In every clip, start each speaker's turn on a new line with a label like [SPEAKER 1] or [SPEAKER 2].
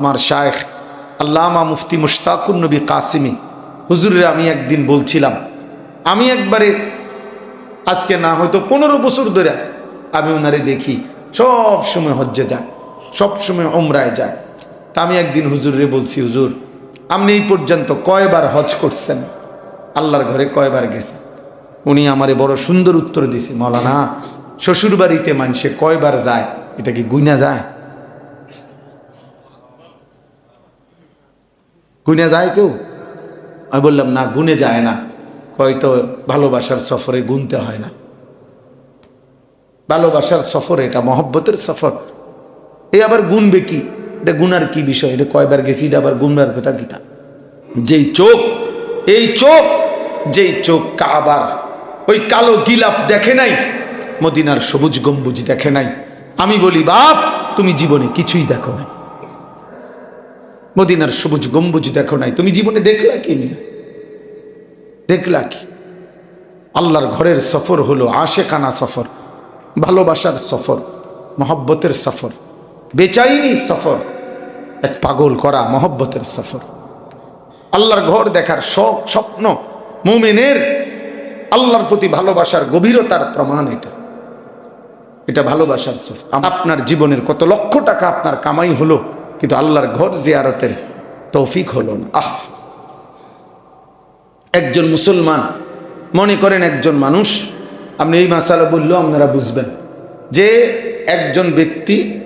[SPEAKER 1] আমার শায়েখ আল্লামা মুফতি মুশতাকুর নবী কাসিমি। হুজুরে আমি একদিন বলছিলাম, আমি একবারে, আজকে না হয়তো পনেরো বছর ধরে আমি ওনারে দেখি, সব সময় হজ্জে যায়, সব সময় ওমরায় যায়। তা আমি একদিন হুজুরে বলছি, হুজুর, আপনি এই পর্যন্ত কয়বার হজ করছেন? আল্লাহর ঘরে কয়বার গেছেন উনি আমারে বড় সুন্দর উত্তর দিছে, মৌলানা শ্বশুর বাড়িতে মানুষে কয়বার যায়? এটা কি গুইনা যায়? গুনে যায় কেউ? আমি বললাম, না, গুনে যায় না। হয়তো ভালোবাসার সফরে গুনতে হয় না। ভালোবাসার সফর, এটা মহব্বতের সফর। এই আবার গুনবে কি? এটা গুনার কি বিষয়? এটা কয়বার গেছি, এটা আবার গুনবার কথা কিতা যেই চোখ, এই চোখ, যেই চোখ কাবার, ওই কালো গিলাফ দেখে নাই, মদিনার সবুজ গম্বুজ দেখে নাই। আমি বলি, বাপ, তুমি জীবনে কিছুই দেখো নাই। মদিনার সবুজ গম্বুজ দেখো নাই। তুমি জীবনে দেখলা কি নিয়ে দেখলা কি? আল্লাহর ঘরের সফর হলো আশেকানা সফর, ভালোবাসার সফর, মহব্বতের সফর, বেচাইনি সফর, এক পাগল করা মহব্বতের সফর। আল্লাহর ঘর দেখার শখ, স্বপ্ন, মুমিনের, আল্লাহর প্রতি ভালোবাসার গভীরতার প্রমাণ এটা। এটা ভালোবাসার সফর। আপনার জীবনের কত লক্ষ টাকা আপনার কামাই হলো কিন্তু আল্লাহর ঘর জিয়ারতের তৌফিক হলো না। আহ! একজন মুসলমান, মনে করেন একজন মানুষ, আপনি এই মাসালা বললেও আপনারা বুঝবেন যে একজন ব্যক্তি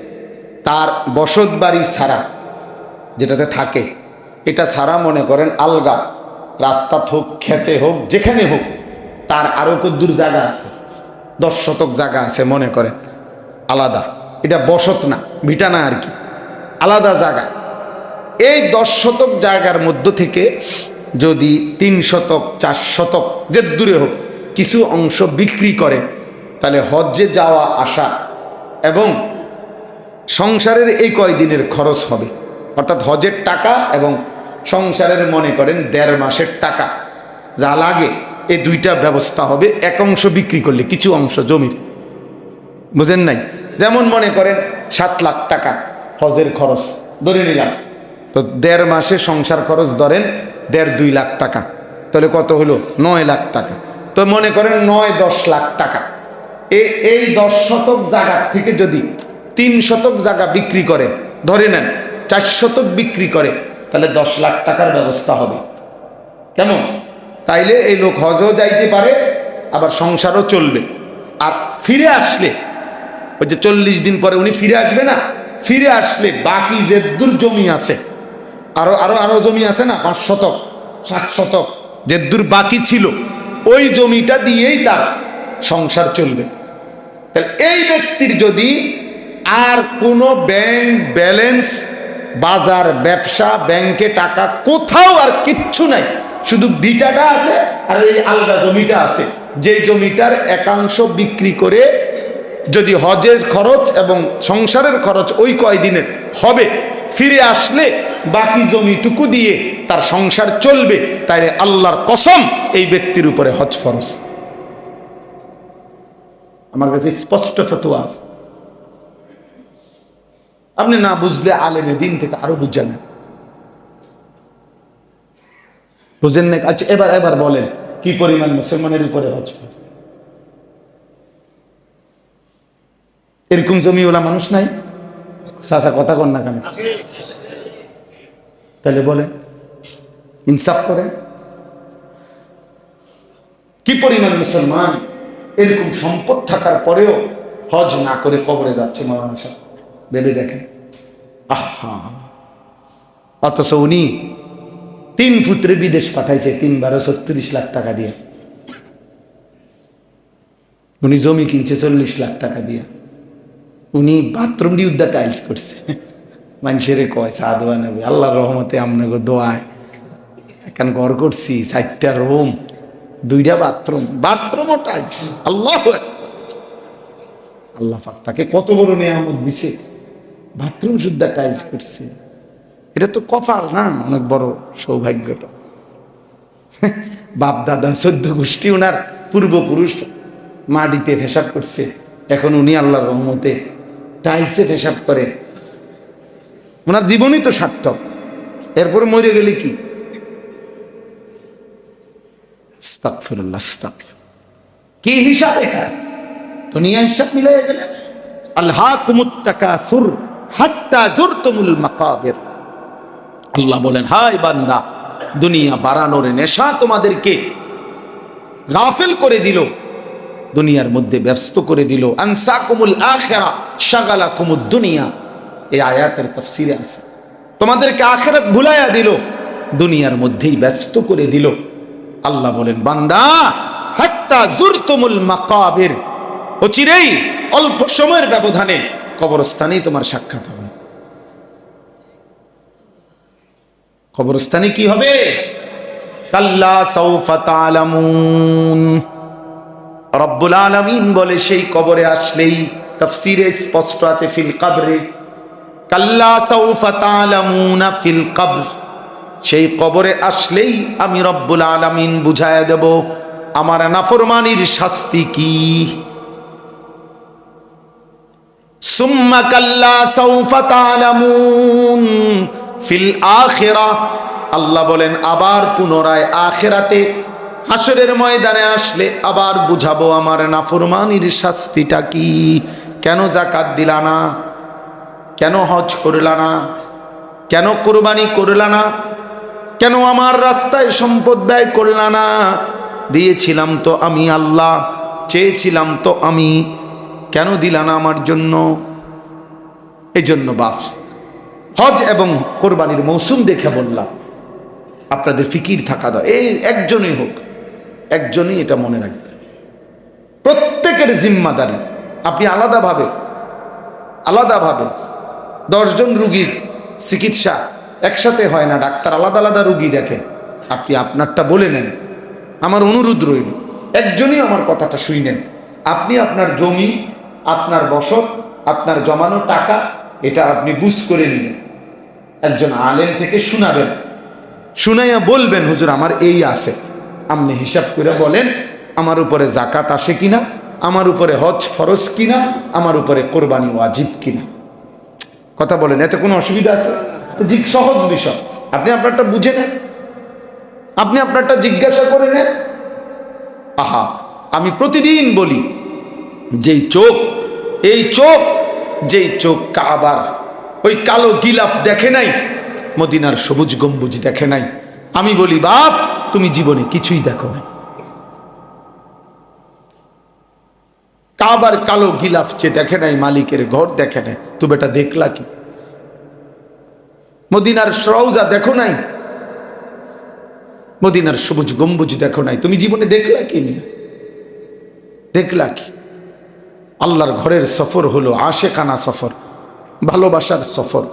[SPEAKER 1] তার বসত বাড়ি ছাড়া যেটাতে থাকে, এটা ছাড়া মনে করেন আলগা, রাস্তা হোক, খেতে হোক, যেখানে হোক, তার আরও কদ্দুর জায়গা আছে, দশ শতক জায়গা আছে মনে করেন, আলাদা। এটা বসত না ভিটা না আর কি। আলাদা জায়গা। এই দশ শতক জায়গার মধ্য থেকে যদি তিন শতক, চার শতক, যে দূরে হোক, কিছু অংশ বিক্রি করে, তাহলে হজ্জে যাওয়া আসা এবং সংসারের এই কয়দিনের খরচ হবে। অর্থাৎ হজের টাকা এবং সংসারের মনে করেন দেড় মাসের টাকা যা লাগে, এই দুইটা ব্যবস্থা হবে। এক অংশ বিক্রি করলে কিছু অংশ জমির। বুঝেন নাই? যেমন মনে করেন সাত লাখ টাকা। হজের খরচ, ধরে নিলাম তো দেড় মাসে সংসার খরচ ধরেন দেড় দুই লাখ টাকা। তাহলে কত হলো? নয় লাখ টাকা। তো মনে করেন নয়, দশ লাখ টাকা। এই দশ শতক জায়গা থেকে যদি তিন শতক জায়গা বিক্রি করে, ধরে নেন, চার শতক বিক্রি করে, তাহলে দশ লাখ টাকার ব্যবস্থা হবে। কেমন? তাইলে এই লোক হজও যাইতে পারে, আবার সংসারও চলবে। আর ফিরে আসলে, ওই যে চল্লিশ দিন পরে উনি ফিরে আসবে না? ফিরে আসলে বাকি যে দূর জমি আছে, আরও আরও আরও জমি আছে না? পাঁচ শতক, সাত শতক যে দূর বাকি ছিল, ওই জমিটা দিয়েই তার সংসার চলবে। তাহলে এই ব্যক্তির যদি আর কোনো ব্যাংক ব্যালেন্স, বাজার, ব্যবসা, ব্যাংকে টাকা কোথাও আর কিচ্ছু নাই, শুধু বিটাটা আছে আর এই আলগা জমিটা আছে যে জমিটার একাংশ বিক্রি করে যদি হজের খরচ এবং সংসারের খরচ ওই কয়দিনের হবে, ফিরে আসলে বাকি জমিটুকু দিয়ে তার সংসার চলবে তাই আল্লাহর কসম এই ব্যক্তির উপরে হজ ফরজ। আমার কাছে স্পষ্ট ফতোয়া আছে। আপনি না বুঝলে আলেমে দিন থেকে আরও বুঝে নেন বুঝেন না? আচ্ছা এবার এবার বলেন, কি পরিমাণ মুসলমানের উপরে হজ ফরজ? এরকম জমিওয়ালা মানুষ নাই? চাচা কথা কন না কেন? তাহলে বলেন, ইনসাফ করেন কি পরিমাণ মুসলমান এরকম সম্পদ থাকার পরেও হজ না করে কবরে যাচ্ছে মৌলানা সাহেব? ভেবে দেখেন। আহা! অথচ উনি তিন পুত্রে বিদেশ পাঠাইছে তিন বারো ছত্রিশ লাখ টাকা দিয়ে। উনি জমি কিনছে চল্লিশ লাখ টাকা দিয়ে। উনি বাথরুম দিয়ে টাইলস করছে। মানুষের কয় চা দোয়া নেবে আল্লাহর রহমতে আপনাকে দোয়ায়। এখন ঘর করছি, চারটা রুম দুইটা বাথরুম বাথরুমও টাইলস আল্লাহ। আল্লাহ পাক তাকে কত বড় নিয়ামত দিছে। বাথরুম শুদ্ধা টাইলস করছে। এটা তো কপাল না, অনেক বড় সৌভাগ্য তো বাপ, দাদা, চোদ্দ গোষ্ঠী ওনার পূর্বপুরুষ মাটিতে পেশাব করছে। এখন উনি আল্লাহর রহমতে টাইলসে পেশাব করে। ওনার জীবনই তো সার্থক। এরপর মরে গেলে কি? কি হিসাব এটা? দুনিয়া হিসাব মিলাই গেলেন আল্লাহ বলেন হাই বান্দা, দুনিয়া বাড়ানোর নেশা তোমাদেরকে গাফেল করে দিল। দুনিয়ার মধ্যে ব্যস্ত করে দিল। আনসাকুমুল আখেরা শাগালা কুমুদ দুনিয়া। এই আয়াতের তফসিরে আছে। তোমাদেরকে আখেরাত ভুলাইয়া দিল, দুনিয়ার মধ্যেই ব্যস্ত করে দিল। আল্লাহ বলেন, বান্দা, হাত্তা জুরতুমুল মাকাবির। অচিরেই, অল্প সময়ের ব্যবধানে কবরস্থানেই তোমার সাক্ষাৎ হবে। কবরস্থানে কি হবে? কাল্লা সৌফা তালামুন রব্বুল আলামিন বলে, সেই কবরে আসলেই তফসিরে স্পষ্ট আছে, ফিল কবরে, কাল্লা ফিল সেই কবরে আসলেই আমি রব্বুল আলামিন বুঝায় দেব, আমার নাফরমানির শাস্তি কি? সুম্মা কাল্লা ফিল আখিরা। আল্লাহ বলেন, আবার পুনরায় আখেরাতে হাসরের ময়দানে আসলে আবার বুঝাবো আমার নাফরমানির শাস্তিটা কি? কেন জাকাত দিলা না? কেন হজ করলা না? কেন কোরবানি করলা না? কেন আমার রাস্তায় সম্পদ ব্যয় করলা না? দিয়েছিলাম তো আমি আল্লাহ, চেয়েছিলাম তো আমি। কেন দিলা না আমার জন্য? এই জন্য বাপ হজ এবং কোরবানির মৌসুম দেখে বললাম, আপনাদের ফিকির থাকা দর এই একজনই হোক। একজনই এটা মনে রাখবে প্রত্যেকের জিম্মাদারি, আপনি আলাদাভাবে আলাদাভাবে দশজন রুগীর চিকিৎসা একসাথে হয় না, ডাক্তার আলাদা আলাদা রুগী দেখে। আপনি আপনারটা বলে নেন, আমার অনুরোধ রইল, একজনই আমার কথাটা শুইনেন আপনি আপনার জমি, আপনার বসত, আপনার জমানো টাকা, এটা আপনি বুঝ করে নিলেন। একজন আলেন থেকে শুনাবেন, শুনাইয়া বলবেন, হুজুর, আমার এই আছে। আপনি হিসাব করে বলেন, আমার উপরে জাকাত আসে কিনা, আমার উপরে হজ ফরজ কিনা, আমার উপরে কোরবানি ওয়াজিব কিনা। কথা বলেন, এতে কোনো অসুবিধা আছে? জি সহজ বিষয়। আপনি আপনারটা বুঝে নেন। আপনি আপনারটা জিজ্ঞাসা করে নেন। আহা, আমি প্রতিদিন বলি, যেই চোখ, এই চোখ, যেই চোখ কাবার, ওই কালো গিলাফ দেখে নাই, মদিনার সবুজ গম্বুজ দেখে নাই। আমি বলি, বাপ তুমি জীবনে কিছুই দেখো না কাবার কালো গিলাফ যে দেখে নাই, মালিকের ঘর দেখে নাই, তো বেটা দেখলা কি? মদিনার সরৌজা দেখো নাই? মদিনার সবুজ গম্বুজ দেখো নাই। তুমি জীবনে দেখলা কি নিয়ে দেখলা কি? আল্লাহর ঘরের সফর হলো আশেকানা সফর, ভালোবাসার সফর,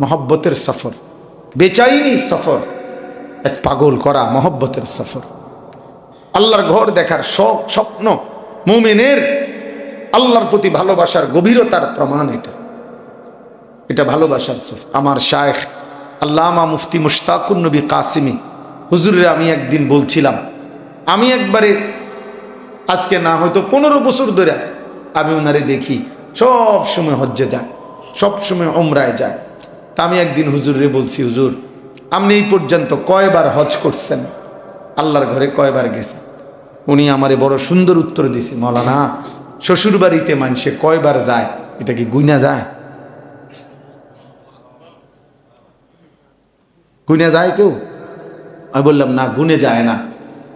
[SPEAKER 1] মহব্বতের সফর বেচাইনি সফর। এক পাগল করা মহব্বতের সফর। আল্লাহর ঘর দেখার শখ, স্বপ্ন, মুমেনের, আল্লাহর প্রতি ভালোবাসার গভীরতার প্রমাণ এটা। এটা ভালোবাসার সফর। আমার শায়েখ আল্লামা মুফতি মুশতাকুর নবী কাসিমি হুজুরে আমি একদিন বলছিলাম, আমি একবারে, আজকে না হয়তো পনেরো বছর ধরে আমি ওনারে দেখি, সব সময় হজ্জে যায়, সব সময় ওমরায় যায়। তা আমি একদিন হুজুরে বলছি, হুজুর আপনি এই পর্যন্ত কয়বার হজ করছেন? আল্লাহর ঘরে কয়বার গেছেন? উনি আমারে বড় সুন্দর উত্তর দিছে, মৌলানা শ্বশুর বাড়িতে মানুষে কয়বার যায়? এটা কি গুইনা যায়? গুনে যায় কেউ? আমি বললাম, না, গুনে যায় না।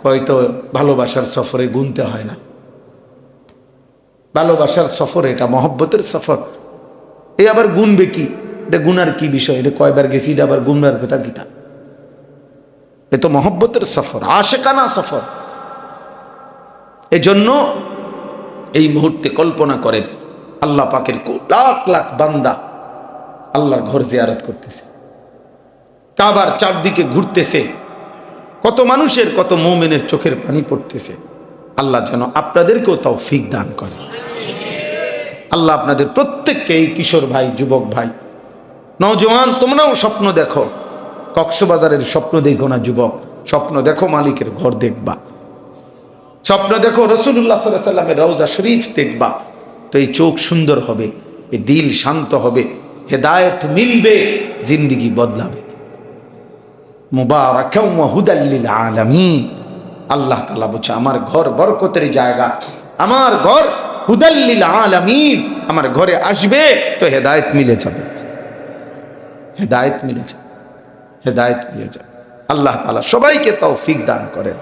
[SPEAKER 1] হয়তো ভালোবাসার সফরে গুনতে হয় না। ভালোবাসার সফর এটা, মহব্বতের সফর। এই আবার গুনবে কি? এটা গুনার কি বিষয়? এটা কয়বার গেছি, এটা আবার গুনবার কথা কিতা এ তো মহব্বতের সফর, আশেকানা সফর। এজন্য এই মুহূর্তে কল্পনা করেন, আল্লাহ পাকের লাখ লাখ বান্দা আল্লাহর ঘর জিয়ারত করতেছে। কাবার চারদিকে ঘুরতেছে। কত মানুষের, কত মৌমেনের চোখের পানি পড়তেছে। আল্লাহ যেন আপনাদেরকেও তাও ফিক দান করে আল্লাহ আপনাদের প্রত্যেককে এই কিশোর ভাই, যুবক ভাই নজওয়ান তোমরাও স্বপ্ন দেখো। কক্সবাজারের স্বপ্ন দেখো না, যুবক। স্বপ্ন দেখো মালিকের ঘর দেখবা। স্বপ্ন দেখো রসুল্লাহ সাল্লাহ সাল্লামের রওজা শরীফ দেখবা। তো এই চোখ সুন্দর হবে এই দিল শান্ত হবে, হেদায়েত মিলবে, জিন্দিগি বদলাবে। আলামিন। আল্লাহ তালা বলছে, আমার ঘর বরকতের জায়গা, আমার ঘর হুদাল্লিল আলামিন। আমার ঘরে আসবে, তো হেদায়েত মিলে যাবে। হেদায়েত মিলে যায় হেদায়ত মিলে যায় আল্লাহ তালা সবাইকে তৌফিক দান করেন।